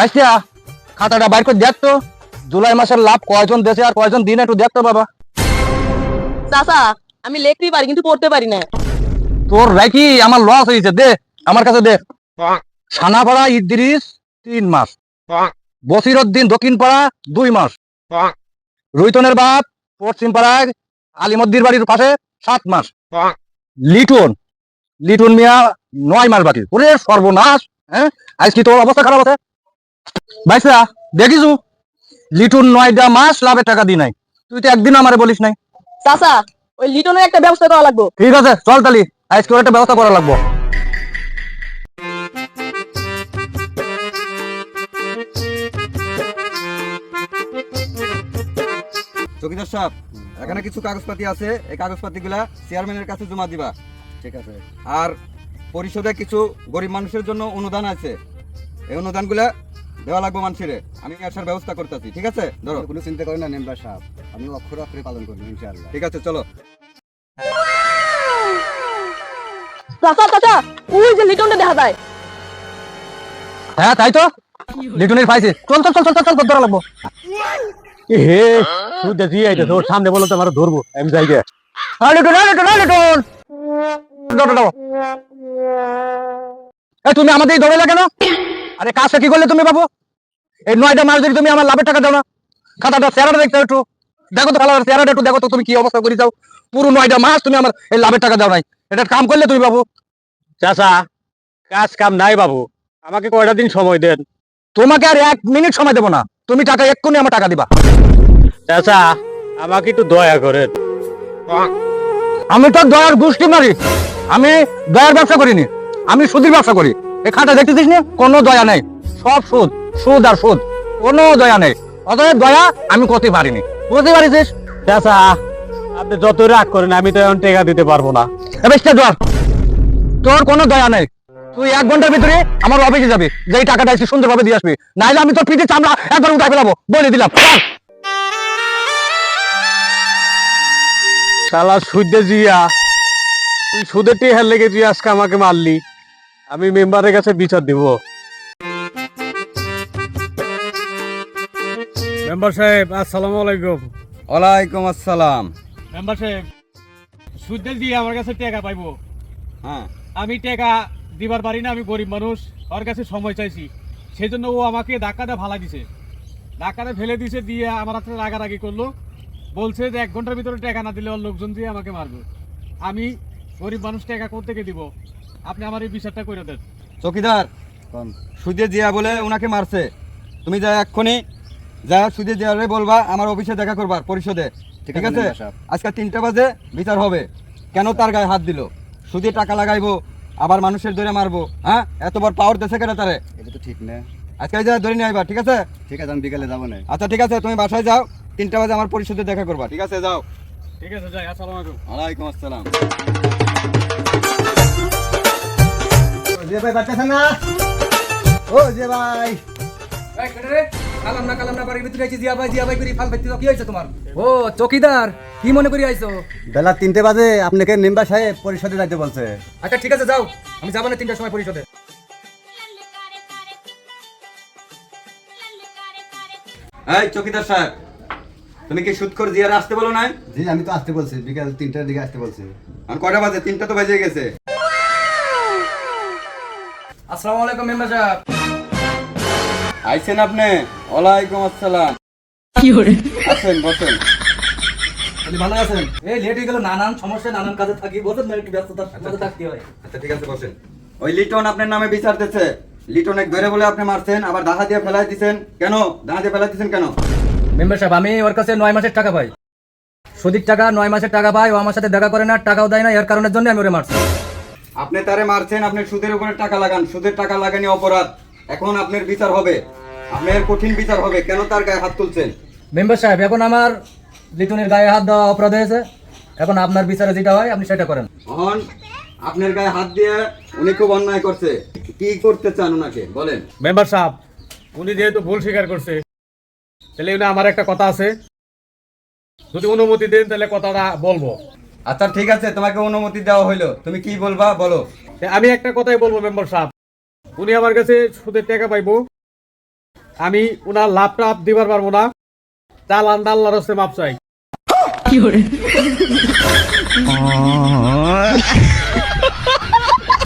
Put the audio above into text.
বাইশটা খাতাটা বাইর করে দেখ তো। জুলাই মাসের লাভ কয়জন দেশে আর কয়জন দিন একটু দেখ তো বাবা। চাচা আমি লিখতেই পারি কিন্তু পড়তে পারি না। তোর রাইকি আমার লস হয়েছে দে আমার কাছে দে। সানাপাড়া ইদ্রিস তিন মাস। বসিরউদ্দিন দক্ষিণ পাড়া দুই মাস। রুইতনের বাপ পশ্চিম পাড়ায় আলিমদ্দির বাড়ির পাশে সাত মাস। লিটন লিটন মিয়া নয় মাস বাকি। ওরে সর্বনাশ হ্যাঁ? আজ কি তোর অবস্থা খারাপ আছে। ভাইসা দেখিছু? লিটন নয়টা মাস লাভের টাকা দি নাই। তুই তো একদিন আমারে বলিস নাই। চাচা ওই লিটনের একটা ব্যবস্থা করা লাগবে। ঠিক আছে চল তালি আজকে একটা ব্যবস্থা করা লাগবো। চকিদার সাহেব এখানে কিছু কাগজপাতি আছে। এই কাগজপাতিগুলা চেয়ারম্যানের কাছে জমা দিবা। ঠিক আছে। আর পরিষদে কিছু গরিব মানুষের জন্য অনুদান আছে। এই অনুদানগুলা দেওয়া লাগবে মানুষের আমি আসার ব্যবস্থা করতেছি ঠিক আছে? ধরো। কোনো চিন্তা করেন না মেম্বার সাহেব। আমি অক্ষর অক্ষরে পালন করব ইনশাআল্লাহ। ঠিক আছে চলো। চাচা চাচা ওই যে লিটনটা দেখা যায়। হ্যাঁ তাই তো? লিটনের পাইছে। চল চল চল চল চল ধরা লাগবো। হে তুই দেখি এই তো তোর সামনে বলো তো আমার ধরবো আমি যাই গে হ্যাঁ লিটন হ্যাঁ লিটন হ্যাঁ লিটন! তুমি আমাদের দৌড়াইলা কেন? আরে কাজটা কি করলে তুমি বাবু? এই নয়টা মাস ধরে তুমি আমার লাভের টাকা দাও না, খাতাটা, চেহারাটা দেখতে একটু। দেখো তো ভালো চেহারাটা একটু দেখো তো, তুমি কি অবস্থা করে যাও। পুরো নয়টা মাস তুমি আমার এই লাভের টাকা দাও নাই। এটা কাম করলে তুমি বাবু। চাচা, কাজ কাম নাই বাবু। আমাকে কয়টা দিন সময় দেন। তোমাকে আর এক মিনিট সময় দেবো না। তুমি টাকা এক্ষুনি আমার টাকা দিবা। চাচা, আমাকে একটু দয়া করেন। আমি তো দয়ার গোষ্ঠী মারি আমি দয়ার ব্যবসা করিনি। আমি সুদের ব্যবসা করি। এই খাতা দেখতেছিস না? কোনো দয়া নাই। সব সুদ। সুদ আর সুদ কোনো দয়া নেই। অতএব দয়া আমি করতে পারিনি। বুঝতে পারিস চাচা আপনি যত রাগ করেন আমি তো এখন টেকা দিতে পারব না। তোর কোনো দয়া নেই। তুই এক ঘণ্টার ভিতরে আমার অফিসে যাবি যে টাকাটা এসে সুন্দরভাবে দিয়ে আসবি। নাহলে আমি তোর পিঠে চামড়া একবার উঠাই ফেলাবো। বলে দিলাম। শালা সুদে জিয়া। তুই সুদের টিহার লেগে তুই আজকে আমাকে মারলি। আমি মেম্বারের কাছে বিচার দিব। মেম্বার সাহেব আসসালামু আলাইকুম। ওয়ালাইকুম আসসালাম। মেম্বার সাহেব সুদে দিয়ে আমার কাছে টাকা পাইবো? হ্যাঁ। আমি টাকা দিবার পারি না আমি গরিব মানুষ ওর কাছে সময় চাইছি। সেই জন্য ও আমাকে ধাক্কাটা ভালা দিছে। ধাক্কাটা ফেলে দিছে দিয়ে আমার হাতে রাগারাগি করল। বলছে যে এক ঘণ্টার ভিতরে টাকা না দিলে ওর লোকজন দিয়ে আমাকে মারবে। আমি গরিব মানুষ টাকা কোথেকে দিব? আপনি আমার এই বিচারটা করে দেন। চকিদার কোন? সুদে জিয়া বলে ওনাকে মারছে। তুমি যা এক্ষুনি যা সুদে জিয়ারে বলবা আমার অফিসে দেখা করবার পরিষদে। ঠিক আছে, আজকে তিনটা বাজে বিচার হবে। কেন তার গায়ে হাত দিল? সুদে টাকা লাগাইবো আবার মানুষের ধরে মারবো হ্যাঁ? এতবার পাওয়ার দেশে কেন তারে? এটা তো ঠিক না। আজকে যা ধরে নিয়ে আইবা ঠিক আছে? ঠিক আছে আমি বিকালে যাব না। আচ্ছা ঠিক আছে তুমি বাসায় যাও। তিনটা বাজে আমার পরিষদে দেখা করবা ঠিক আছে? যাও। ঠিক আছে যাই আসসালামু আলাইকুম। ওয়ালাইকুম আসসালাম। ও যে ভাই বাচ্চা না? ও যে ভাই। কালাম না কালাম না বাড়ির ভিতরে আইছি জিয়া ভাই জিয়া ভাই করি ফাল কি হয়েছে তোমার? ও চকিদার কি মনে করি আইছো? বেলা তিনটে বাজে আপনাকে মেম্বার সাহেব পরিষদে যাইতে বলছে। আচ্ছা ঠিক আছে যাও। আমি যাব না তিনটার সময় পরিষদে। এই চকিদার সাহেব তুমি কি সুদ করে জিয়ারে আসতে বলো নাই? জি আমি তো আসতে বলছি বিকাল তিনটার দিকে আসতে বলছি। আর কয়টা বাজে? তিনটা তো বাজে গেছে। আসসালামু আলাইকুম মেম্বার সাহেব। আইছেন আপনি? ওয়ালাইকুম আসসালাম। আসেন বসেন। আপনি ভালো আছেন? এই লেট হয়ে গেল নানান সমস্যা নানান কাজে থাকি বলছেন না একটু ব্যস্ততার সাথে থাকতে হয়। আচ্ছা ঠিক আছে বসেন। ওই লিটন আপনার নামে বিচার দিচ্ছে। লিটন এক ধরে বলে আপনি মারছেন আবার দাহা দিয়ে ফেলাই দিছেন। কেন? দাহা দিয়ে ফেলাই দিছেন কেন? মেম্বার সাহেব আমি ওর কাছে নয় মাসের টাকা পাই। সুদিক টাকা নয় মাসের টাকা পাই ও আমার সাথে দেখা করে না টাকাও দেয় না এর কারণের জন্য আমি ওরে মারছি। আপনি তারে মারছেন আপনি সুদের উপরে টাকা লাগান। সুদের টাকা লাগানি অপরাধ। এখন আপনার বিচার হবে। আপনার কঠিন বিচার হবে কেন তার গায়ে হাত তুলছেন? মেম্বার সাহেব এখন আমার লিটনের গায়ে হাত দেওয়া অপরাধ হয়েছে। এখন আপনার বিচারে যেটা হয় আপনি সেটা করেন। এখন আপনার গায়ে হাত দিয়ে উনি খুব অন্যায় করছে। কি করতে চান ওনাকে বলেন। মেম্বার সাহেব উনি যেহেতু ভুল স্বীকার করছে তাহলে উনি আমার একটা কথা আছে। যদি অনুমতি দেন তাহলে কথাটা বলব। আচ্ছা ঠিক আছে তোমাকে অনুমতি দেওয়া হইল। তুমি কি বলবা বলো। আমি একটা কথাই বলব মেম্বার সাহেব। উনি আমার কাছে সুদের টাকা পাইবো। আমি ওনার লাভ টাপ দিবার পারব না। চালান দাল্লার হচ্ছে মাপ চাই।